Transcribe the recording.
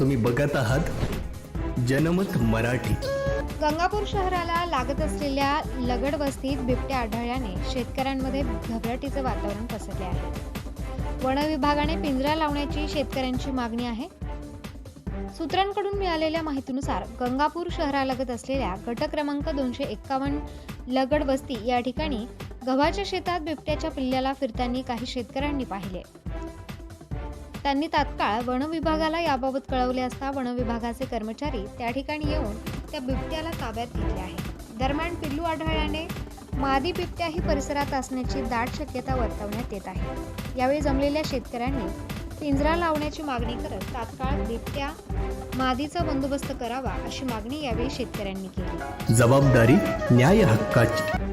तुम्ही बघत आहात जनमत मराठी. गंगापूर शहराला लागत असलेल्या लगड वस्तीत बिबट्या आढळल्याने शेतकऱ्यांमध्ये घबराटीचं वातावरण पसरले आहे. वन विभागाने पिंजरा लावण्याची शेतकऱ्यांची मागणी आहे. सूत्रांकडून मिळालेल्या माहितीनुसार गंगापूर शहरालगत असलेल्या गट क्रमांक दोनशे एक्कावन्न लगड वस्ती या ठिकाणी गव्हाच्या शेतात बिबट्याच्या पिल्ल्याला फिरताना काही शेतकऱ्यांनी पाहिले. त्यांनी तात्काळ वनविभागाला याबाबत कळवले असता वनविभागाचे कर्मचारी त्या ठिकाणी येऊन त्या बिबट्याला ताब्यात घेतले आहे. दरम्यान पिल्लू आढळल्याने मादी बिबट्याही परिसरात असण्याची दाट शक्यता वर्तवण्यात येत आहे. यावेळी जमलेल्या शेतकऱ्यांनी पिंजरा लावण्याची मागणी करत तात्काळ बिबट्या मादीचा बंदोबस्त करावा अशी मागणी यावेळी शेतकऱ्यांनी केली. जबाबदारी न्याय हक्काची.